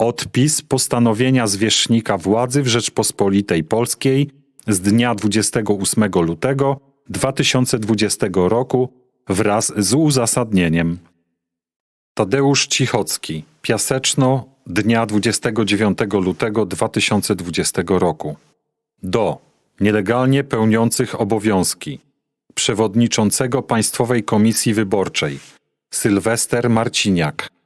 Odpis postanowienia zwierzchnika władzy w Rzeczpospolitej Polskiej z dnia 28 lutego 2020 roku wraz z uzasadnieniem. Tadeusz Cichocki, Piaseczno, dnia 29 lutego 2020 roku. Do nielegalnie pełniących obowiązki przewodniczącego Państwowej Komisji Wyborczej Sylwester Marciniak.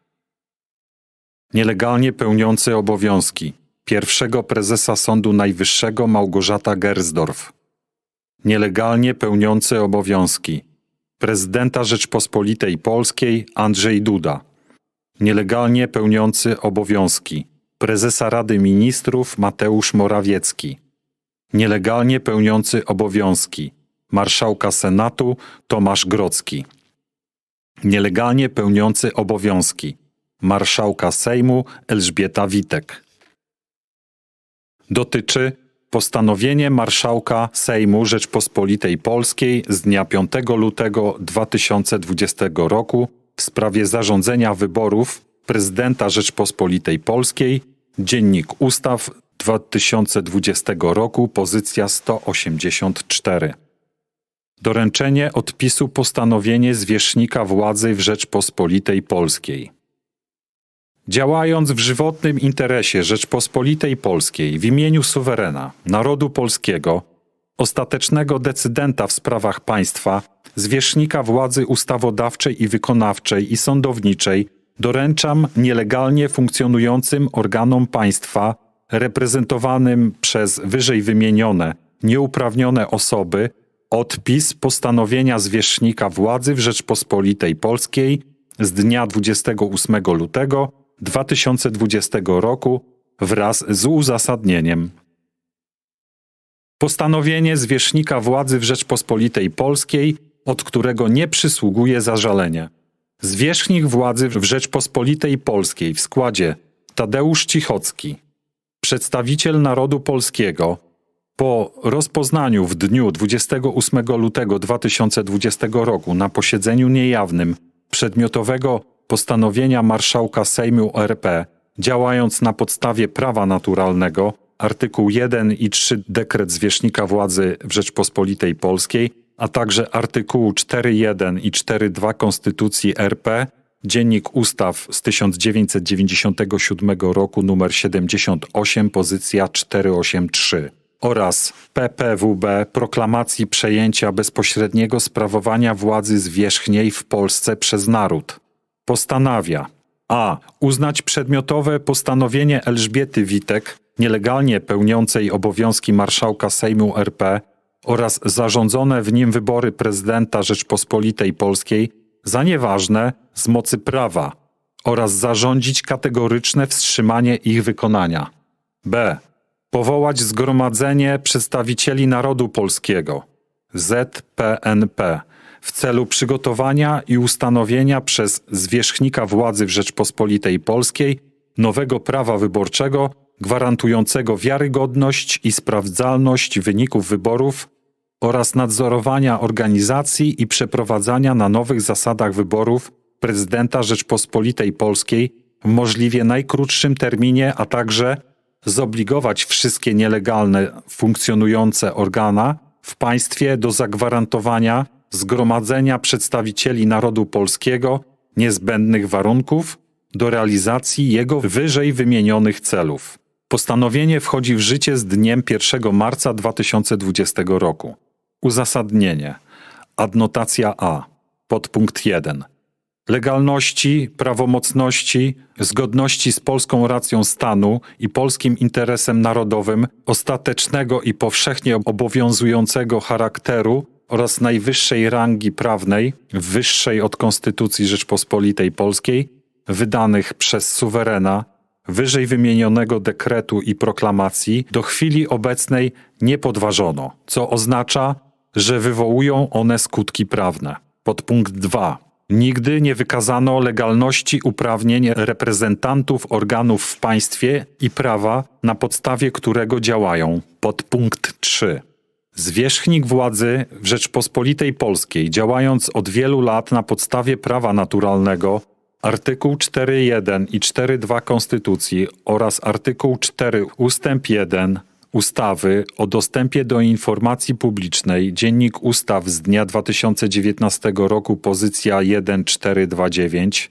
Nielegalnie pełniący obowiązki pierwszego prezesa Sądu Najwyższego Małgorzata Gersdorf. Nielegalnie pełniący obowiązki prezydenta Rzeczpospolitej Polskiej Andrzej Duda. Nielegalnie pełniący obowiązki prezesa Rady Ministrów Mateusz Morawiecki. Nielegalnie pełniący obowiązki marszałka Senatu Tomasz Grocki. Nielegalnie pełniący obowiązki marszałka Sejmu Elżbieta Witek. Dotyczy postanowienie marszałka Sejmu Rzeczpospolitej Polskiej z dnia 5 lutego 2020 roku w sprawie zarządzenia wyborów prezydenta Rzeczpospolitej Polskiej, Dziennik Ustaw 2020 roku, pozycja 184. Doręczenie odpisu postanowienie zwierzchnika władzy w Rzeczpospolitej Polskiej. Działając w żywotnym interesie Rzeczpospolitej Polskiej w imieniu suwerena, narodu polskiego, ostatecznego decydenta w sprawach państwa, zwierzchnika władzy ustawodawczej i wykonawczej i sądowniczej, doręczam nielegalnie funkcjonującym organom państwa reprezentowanym przez wyżej wymienione nieuprawnione osoby odpis postanowienia zwierzchnika władzy w Rzeczpospolitej Polskiej z dnia 28 lutego 2020 roku wraz z uzasadnieniem. Postanowienie zwierzchnika władzy w Rzeczpospolitej Polskiej, od którego nie przysługuje zażalenie. Zwierzchnik władzy w Rzeczpospolitej Polskiej w składzie Tadeusz Cichocki, przedstawiciel narodu polskiego, po rozpoznaniu w dniu 28 lutego 2020 roku na posiedzeniu niejawnym przedmiotowego postanowienia marszałka Sejmu RP, działając na podstawie prawa naturalnego, artykuł 1 i 3 dekret zwierzchnika władzy w Rzeczpospolitej Polskiej, a także artykułu 4.1 i 4.2 Konstytucji RP, Dziennik Ustaw z 1997 roku nr 78, pozycja 483 oraz PPWB proklamacji przejęcia bezpośredniego sprawowania władzy zwierzchniej w Polsce przez naród. Postanawia a. Uznać przedmiotowe postanowienie Elżbiety Witek, nielegalnie pełniącej obowiązki marszałka Sejmu RP oraz zarządzone w nim wybory prezydenta Rzeczpospolitej Polskiej za nieważne z mocy prawa oraz zarządzić kategoryczne wstrzymanie ich wykonania. B powołać Zgromadzenie Przedstawicieli Narodu Polskiego ZPNP w celu przygotowania i ustanowienia przez zwierzchnika władzy w Rzeczpospolitej Polskiej nowego prawa wyborczego gwarantującego wiarygodność i sprawdzalność wyników wyborów oraz nadzorowania organizacji i przeprowadzania na nowych zasadach wyborów prezydenta Rzeczpospolitej Polskiej w możliwie najkrótszym terminie, a także zobligować wszystkie nielegalne funkcjonujące organa w państwie do zagwarantowania zgromadzenia przedstawicieli narodu polskiego niezbędnych warunków do realizacji jego wyżej wymienionych celów. Postanowienie wchodzi w życie z dniem 1 marca 2020 roku. Uzasadnienie. Adnotacja A. Podpunkt 1 legalności, prawomocności, zgodności z polską racją stanu i polskim interesem narodowym, ostatecznego i powszechnie obowiązującego charakteru oraz najwyższej rangi prawnej, wyższej od Konstytucji Rzeczpospolitej Polskiej, wydanych przez suwerena, wyżej wymienionego dekretu i proklamacji do chwili obecnej nie podważono, co oznacza, że wywołują one skutki prawne. Podpunkt 2 Nigdy nie wykazano legalności uprawnień reprezentantów organów w państwie i prawa, na podstawie którego działają. Podpunkt 3. Zwierzchnik władzy w Rzeczpospolitej Polskiej, działając od wielu lat na podstawie prawa naturalnego, artykuł 4.1 i 4.2 Konstytucji oraz artykuł 4 ustęp 1 ustawy o dostępie do informacji publicznej Dziennik Ustaw z dnia 2019 roku pozycja 1429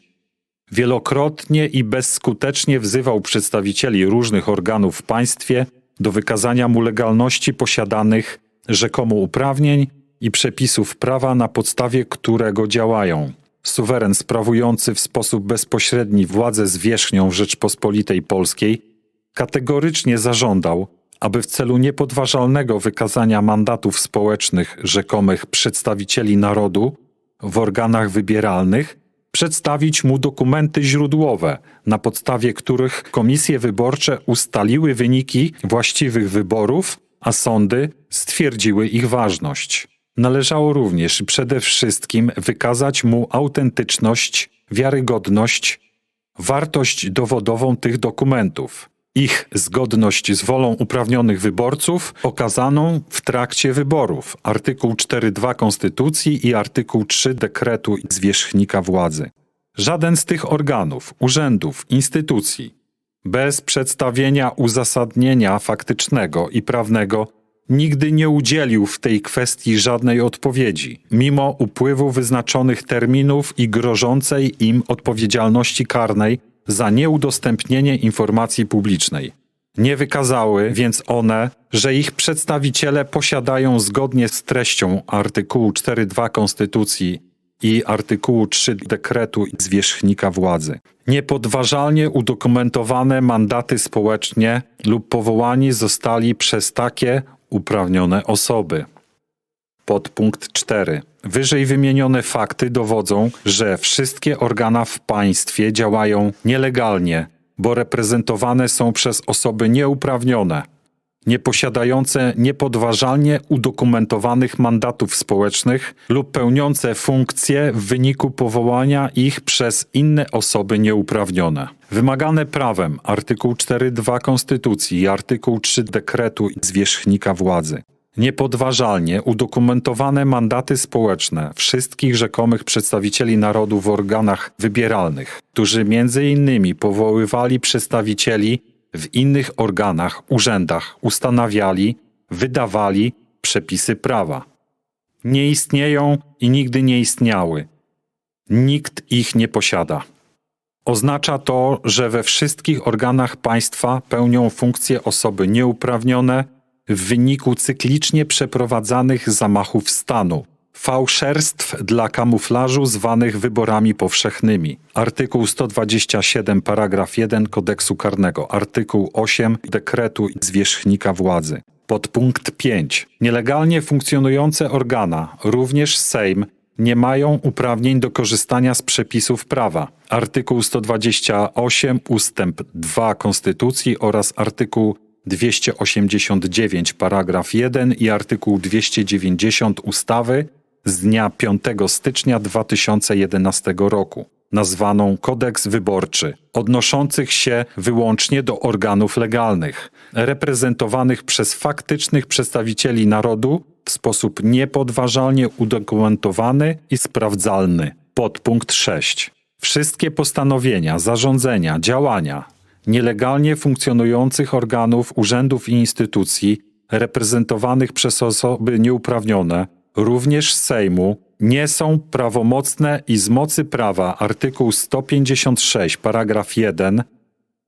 wielokrotnie i bezskutecznie wzywał przedstawicieli różnych organów w państwie do wykazania mu legalności posiadanych rzekomo uprawnień i przepisów prawa, na podstawie którego działają. Suweren sprawujący w sposób bezpośredni władzę zwierzchnią Rzeczpospolitej Polskiej kategorycznie zażądał, aby w celu niepodważalnego wykazania mandatów społecznych rzekomych przedstawicieli narodu w organach wybieralnych przedstawić mu dokumenty źródłowe, na podstawie których komisje wyborcze ustaliły wyniki właściwych wyborów, a sądy stwierdziły ich ważność. Należało również przede wszystkim wykazać mu autentyczność, wiarygodność, wartość dowodową tych dokumentów, ich zgodność z wolą uprawnionych wyborców okazaną w trakcie wyborów, artykuł 4.2 Konstytucji i artykuł 3 dekretu zwierzchnika władzy. Żaden z tych organów, urzędów, instytucji, bez przedstawienia uzasadnienia faktycznego i prawnego, nigdy nie udzielił w tej kwestii żadnej odpowiedzi, mimo upływu wyznaczonych terminów i grożącej im odpowiedzialności karnej za nieudostępnienie informacji publicznej. Nie wykazały więc one, że ich przedstawiciele posiadają zgodnie z treścią artykułu 4.2 Konstytucji i artykułu 3 dekretu zwierzchnika władzy. Niepodważalnie udokumentowane mandaty społecznie lub powołani zostali przez takie uprawnione osoby. Podpunkt 4. Wyżej wymienione fakty dowodzą, że wszystkie organa w państwie działają nielegalnie, bo reprezentowane są przez osoby nieuprawnione, nieposiadające niepodważalnie udokumentowanych mandatów społecznych lub pełniące funkcje w wyniku powołania ich przez inne osoby nieuprawnione. Wymagane prawem artykuł 4.2 Konstytucji i artykuł 3 dekretu zwierzchnika władzy. Niepodważalnie udokumentowane mandaty społeczne wszystkich rzekomych przedstawicieli narodu w organach wybieralnych, którzy między innymi powoływali przedstawicieli w innych organach, urzędach, ustanawiali, wydawali przepisy prawa. Nie istnieją i nigdy nie istniały. Nikt ich nie posiada. Oznacza to, że we wszystkich organach państwa pełnią funkcje osoby nieuprawnione w wyniku cyklicznie przeprowadzanych zamachów stanu, fałszerstw dla kamuflażu zwanych wyborami powszechnymi. Artykuł 127 paragraf 1 kodeksu karnego, artykuł 8 dekretu zwierzchnika władzy. Podpunkt 5. Nielegalnie funkcjonujące organa, również Sejm, nie mają uprawnień do korzystania z przepisów prawa. Artykuł 128 ustęp 2 Konstytucji oraz artykuł 289 paragraf 1 i artykuł 290 ustawy z dnia 5 stycznia 2011 roku, nazwaną Kodeks Wyborczy, odnoszących się wyłącznie do organów legalnych, reprezentowanych przez faktycznych przedstawicieli narodu w sposób niepodważalnie udokumentowany i sprawdzalny. Podpunkt 6. Wszystkie postanowienia, zarządzenia, działania nielegalnie funkcjonujących organów, urzędów i instytucji reprezentowanych przez osoby nieuprawnione, również Sejmu, nie są prawomocne i z mocy prawa artykuł 156 paragraf 1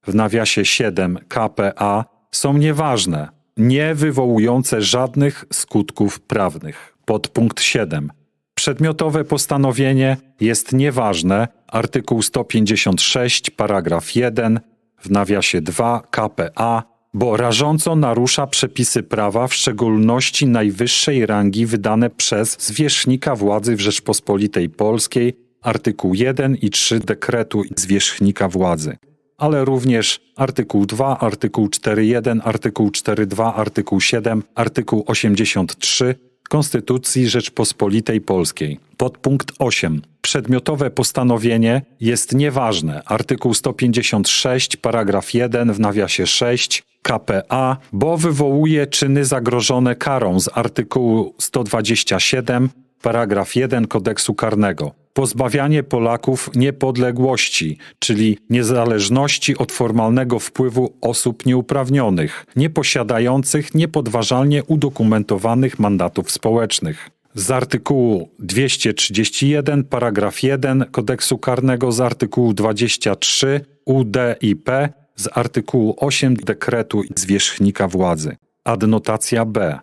w nawiasie 7 KPA są nieważne, nie wywołujące żadnych skutków prawnych. Podpunkt 7. Przedmiotowe postanowienie jest nieważne. Artykuł 156 paragraf 1 w nawiasie 2 KPA, bo rażąco narusza przepisy prawa, w szczególności najwyższej rangi wydane przez zwierzchnika władzy w Rzeczpospolitej Polskiej, artykuł 1 i 3 dekretu zwierzchnika władzy, ale również artykuł 2, artykuł 4.1, artykuł 4.2, artykuł 7, artykuł 83 Konstytucji Rzeczpospolitej Polskiej. Podpunkt 8. Przedmiotowe postanowienie jest nieważne. Artykuł 156, paragraf 1 w nawiasie 6 KPA, bo wywołuje czyny zagrożone karą z artykułu 127, paragraf 1 kodeksu karnego. pozbawianie Polaków niepodległości, czyli niezależności od formalnego wpływu osób nieuprawnionych, nieposiadających niepodważalnie udokumentowanych mandatów społecznych. Z artykułu 231, paragraf 1 kodeksu karnego, z artykułu 23 UD i P, z artykułu 8 dekretu zwierzchnika władzy. Adnotacja B.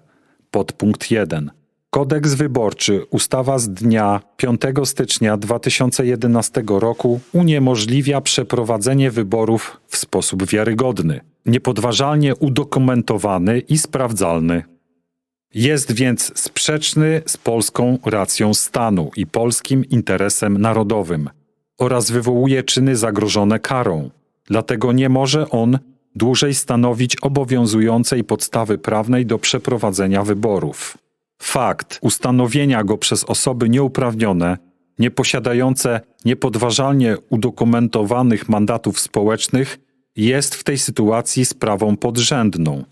Podpunkt 1. Kodeks wyborczy, ustawa z dnia 5 stycznia 2011 roku uniemożliwia przeprowadzenie wyborów w sposób wiarygodny, niepodważalnie udokumentowany i sprawdzalny. Jest więc sprzeczny z polską racją stanu i polskim interesem narodowym oraz wywołuje czyny zagrożone karą. Dlatego nie może on dłużej stanowić obowiązującej podstawy prawnej do przeprowadzenia wyborów. Fakt ustanowienia go przez osoby nieuprawnione, nieposiadające niepodważalnie udokumentowanych mandatów społecznych, jest w tej sytuacji sprawą podrzędną.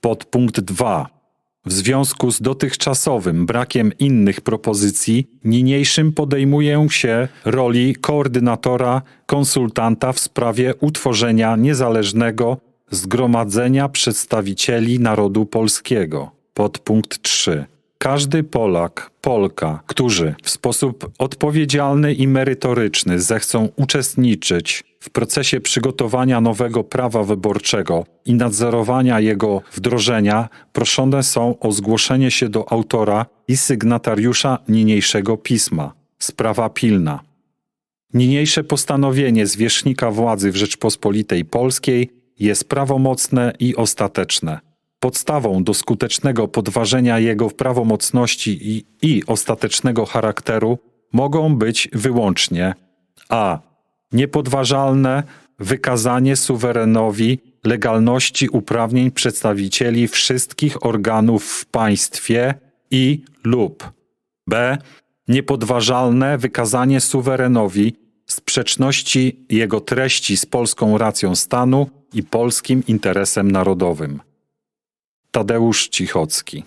Podpunkt 2. W związku z dotychczasowym brakiem innych propozycji, niniejszym podejmuję się roli koordynatora, konsultanta w sprawie utworzenia niezależnego zgromadzenia przedstawicieli narodu polskiego. Podpunkt 3. Każdy Polak, Polka, którzy w sposób odpowiedzialny i merytoryczny zechcą uczestniczyć w procesie przygotowania nowego prawa wyborczego i nadzorowania jego wdrożenia, proszone są o zgłoszenie się do autora i sygnatariusza niniejszego pisma. Sprawa pilna. Niniejsze postanowienie zwierzchnika władzy w Rzeczpospolitej Polskiej jest prawomocne i ostateczne. Podstawą do skutecznego podważenia jego prawomocności i, i ostatecznego charakteru mogą być wyłącznie a. niepodważalne wykazanie suwerenowi legalności uprawnień przedstawicieli wszystkich organów w państwie i lub b. niepodważalne wykazanie suwerenowi sprzeczności jego treści z polską racją stanu i polskim interesem narodowym. Tadeusz Cichocki